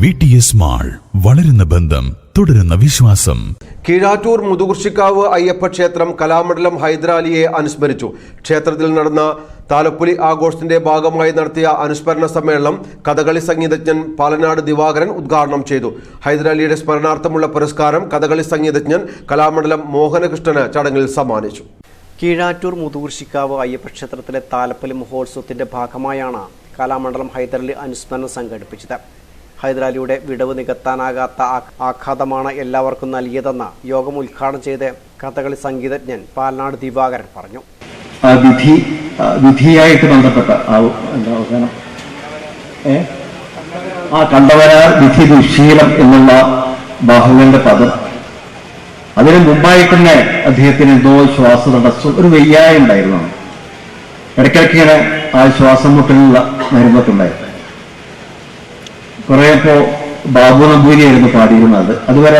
V T S mall വളരുന്ന ബന്ധം തുടരുന്ന വിശ്വാസം. കീഴാറ്റൂർ മുതുകുർശിക്കാവ് അയ്യപ്പ ക്ഷേത്രം കലാമണ്ഡലം ഹൈദരാലിയെ അനുസ്മരിച്ചു. ക്ഷേത്രത്തിൽ നടന്ന താലപ്പൊലി ആഘോഷത്തിന്റെ ഭാഗമായി നടത്തിയ അനുസ്മരണ സമ്മേളനം കഥകളി സംഗീതജ്ഞൻ പാലനാട് ദിവാകരൻ ഉദ്ഘാടനം ചെയ്തു. ഹൈദരാലിയുടെ സ്മരണാർത്ഥമുള്ള പുരസ്കാരം കഥകളി സംഗീതജ്ഞൻ കലാമണ്ഡലം മോഹനകൃഷ്ണന് ചടങ്ങിൽ സമ്മാനിച്ചു. കീഴാറ്റൂർ മുതുകുർശിക്കാവ് അയ്യപ്പക്ഷേത്രത്തിലെ താലപ്പൊലി മഹോത്സവത്തിന്റെ ഭാഗമായാണ് കലാമണ്ഡലം ഹൈദരലി അനുസ്മരണം സംഘടിപ്പിച്ചത്. ഹൈദരാലിയുടെ വിടവ് നികത്താനാകാത്ത ആഘാതമാണ് എല്ലാവർക്കും നൽകിയതെന്ന് യോഗം ഉദ്ഘാടനം ചെയ്ത് കഥകളി സംഗീതജ്ഞൻ പാലനാട് ദിവാകരൻ പറഞ്ഞു. വിധി വിധിയായിട്ട് ബന്ധപ്പെട്ട അവസാനം? ആ കണ്ടവരാർ വിധി ദുശീലം എന്നുള്ള ബാഹുവിന്റെ പദം. അതിന് മുമ്പായി തന്നെ അദ്ദേഹത്തിന് എന്തോ ശ്വാസ തടസ്സം ഒരു വെയ്യായ ഉണ്ടായിരുന്നു. ഇടയ്ക്കിടയ്ക്ക് ഇങ്ങനെ ആ ശ്വാസം മുട്ടലുള്ള മരുന്നൊക്കെ ഉണ്ടായിരുന്നു. കുറെ ഇപ്പോ ബാബു നമ്പൂരിയായിരുന്നു പാടിയിരുന്നത്. അതുവരെ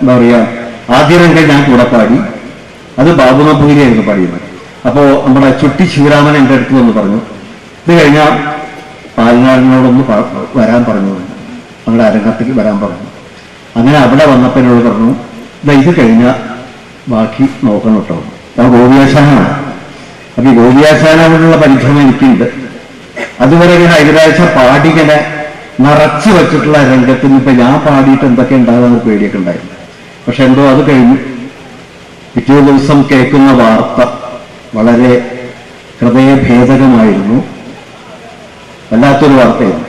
എന്താ പറയാ ആദ്യ രംഗം ഞാൻ കൂടെ പാടി. അത് ബാബു നമ്പൂരിയായിരുന്നു പാടിയിരുന്നത്. അപ്പോ നമ്മുടെ ചുട്ടി ശിവരാമൻ എന്റെ അടുത്ത് വന്ന് പറഞ്ഞു ഇത് കഴിഞ്ഞാൽ പാലനാടിനോടൊന്ന് വരാൻ പറഞ്ഞു. നമ്മുടെ അരങ്ങത്തേക്ക് വരാൻ പറഞ്ഞു. അങ്ങനെ അവിടെ വന്നപ്പോൾ എന്നോട് പറഞ്ഞു "ദാ ഇത് കഴിഞ്ഞാൽ ബാക്കി നോക്കണം കേട്ടോ. ഞാൻ ഗോപിയാശാനാണ്. അപ്പൊ ഈ ഗോപിയാശാനോടുള്ള പരിഭ്രമം എനിക്കുണ്ട്. അതുവരെ ഇങ്ങനെ ഹൈദരാഴ്ച പാടി നിറച്ചു വെച്ചിട്ടുള്ള രംഗത്തിന് ഇപ്പൊ ഞാൻ പാടിയിട്ട് എന്തൊക്കെ ഉണ്ടാകുന്ന പേടിയൊക്കെ ഉണ്ടായിരുന്നു. പക്ഷെ എന്തോ അത് കഴിഞ്ഞു പിറ്റേ ദിവസം കേൾക്കുന്ന വാർത്ത വളരെ ഹൃദയഭേദകമായിരുന്നു. വല്ലാത്തൊരു വാർത്തയായിരുന്നു.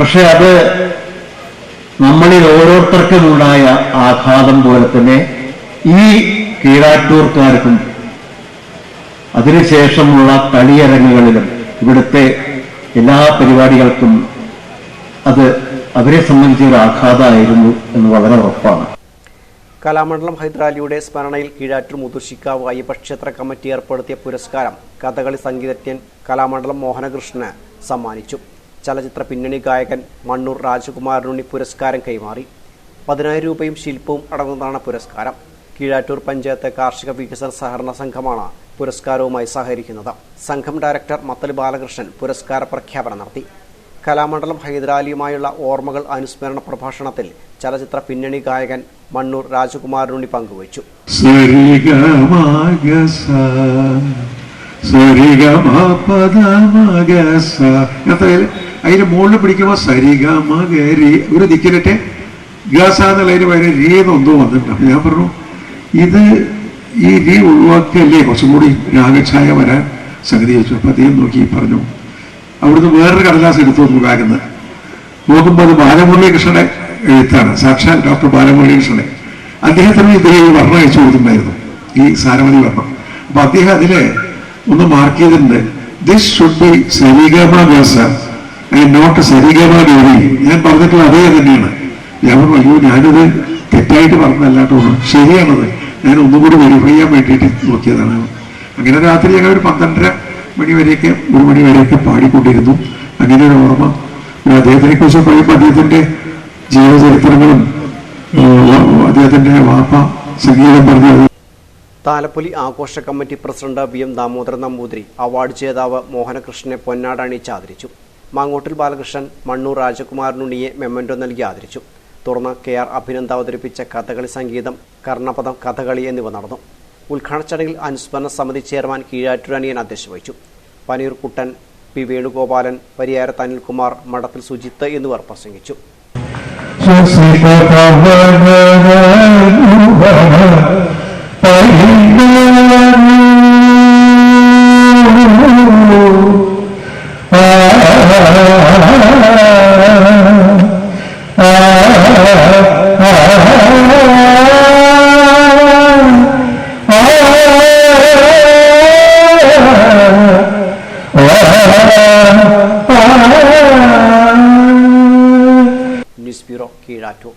പക്ഷെ അത് നമ്മളിൽ ഓരോരുത്തർക്കുമുണ്ടായ ആഘാതം പോലെ തന്നെ ഈ കീഴാറ്റൂർക്കാർക്കും അതിനുശേഷമുള്ള കളിയരങ്ങുകളിലും ഇവിടുത്തെ എല്ലാ പരിപാടികൾക്കും അത് അവരെ സംബന്ധിച്ച ഒരു ആഘാതമായിരുന്നു എന്ന് വളരെ ഉറപ്പാണ്. കലാമണ്ഡലം ഹൈദരാലിയുടെ സ്മരണയിൽ കീഴാറ്റൂർ മുതുശിക്കാവ് അയ്യപ്പക്ഷേത്ര കമ്മിറ്റി ഏർപ്പെടുത്തിയ പുരസ്കാരം കഥകളി സംഗീതജ്ഞൻ കലാമണ്ഡലം മോഹനകൃഷ്ണന് സമ്മാനിച്ചു. ചലച്ചിത്ര പിന്നണി ഗായകൻ മണ്ണൂർ രാജകുമാരനുണ്ണി പുരസ്കാരം കൈമാറി. പതിനായിരം രൂപയും ശില്പവും അടങ്ങുന്നതാണ് പുരസ്കാരം. കീഴാറ്റൂർ പഞ്ചായത്ത് കാർഷിക വികസന സഹകരണ സംഘമാണ് പുരസ്കാരവുമായി സഹകരിക്കുന്നത്. സംഘം ഡയറക്ടർ മത്തൽ ബാലകൃഷ്ണൻ പുരസ്കാര പ്രഖ്യാപനം നടത്തി. കലാമണ്ഡലം ഹൈദരാലിയുമായുള്ള ഓർമ്മകൾ അനുസ്മരണ പ്രഭാഷണത്തിൽ ചലച്ചിത്ര പിന്നണി ഗായകൻ മണ്ണൂർ രാജകുമാരനുണ്ണി പങ്കുവച്ചു. അതിന്റെ മുകളിൽ പിടിക്കുമ്പോൾ സരിഗമഗരി ഒരു ദിക്കിലിട്ട് ഗസ എന്നുള്ളതിന് പകരം രീ വന്നിട്ടുണ്ട്. ഞാൻ പറഞ്ഞു ഇത് ഈ രീ ഒഴിവാക്കിയല്ലേ കുറച്ചും കൂടി രാഗഛായ വരാൻ സംഗതി ചോദിച്ചു. അപ്പൊ അദ്ദേഹം നോക്കി പറഞ്ഞു അവിടുന്ന് വേറൊരു കടലാസ് എടുത്തു നോക്കും ബാഗിന്ന് നോക്കുമ്പോൾ അത് ബാലമുരളീകൃഷ്ണന്റെ എഴുത്താണ്. സാക്ഷാൽ ഡോക്ടർ ബാലമുരളീകൃഷ്ണനെ. അദ്ദേഹത്തിന് ഇദ്ദേഹം ഈ വർണം അയച്ചു കൊടുത്തിട്ടുണ്ടായിരുന്നു ഈ സാരമതി വർണം. അപ്പൊ അദ്ദേഹം അതിൽ ഒന്ന് മാർക്ക് ചെയ്തിട്ടുണ്ട്. ദിസ് ഷുഡ് ബി സരിഗമ വ്യാസ നോട്ട് സരിഗമ ഗൗരി ഞാൻ പറഞ്ഞിട്ടുള്ള അതേ തന്നെയാണ്. ഞാൻ പറഞ്ഞു ഞാനിത് തെറ്റായിട്ട് പറഞ്ഞല്ലാട്ടോ ശരിയാണത്. ഞാൻ ഒന്നും കൂടി വെരിഫൈ ചെയ്യാൻ വേണ്ടിയിട്ട് നോക്കിയതാണ്. അങ്ങനെ രാത്രി ഞങ്ങൾ ഒരു പന്ത്രണ്ടര മണി വരെയൊക്കെ ഒരു മണി വരെയൊക്കെ പാടിക്കൊണ്ടിരുന്നു. അങ്ങനെ ഒരു ഓർമ്മ. അദ്ദേഹത്തിനെ കുറിച്ച് പറയുമ്പോൾ അദ്ദേഹത്തിന്റെ ജീവചരിത്രങ്ങളും അദ്ദേഹത്തിന്റെ വാപ്പ സംഗീതം പറഞ്ഞത് താലപ്പൊലി ആഘോഷ committee president V M Damodaran Namboothiri award ജേതാവ് മോഹനകൃഷ്ണനെ പൊന്നാട അണിയിച്ച് ആദരിച്ചു. മാങ്ങോട്ടിൽ ബാലകൃഷ്ണൻ മണ്ണൂർ രാജകുമാരനുണ്ണിയെ മെമ്മന്റോ നൽകി ആദരിച്ചു. തുടർന്ന് കെ ആർ അഭിനന്ദ് അവതരിപ്പിച്ച കഥകളി സംഗീതം കർണപദം കഥകളി എന്നിവ നടന്നു. ഉദ്ഘാടന ചടങ്ങിൽ അനുസ്മരണ സമിതി ചെയർമാൻ കീഴാറ്റൂരനിയൻ അധ്യക്ഷ വഹിച്ചു. പനീർ കുട്ടൻ പി വേണുഗോപാലൻ പരിയാരത്ത് അനിൽകുമാർ മഠത്തിൽ സുജിത്ത് എന്നിവർ പ്രസംഗിച്ചു. News bureau Keezhattoor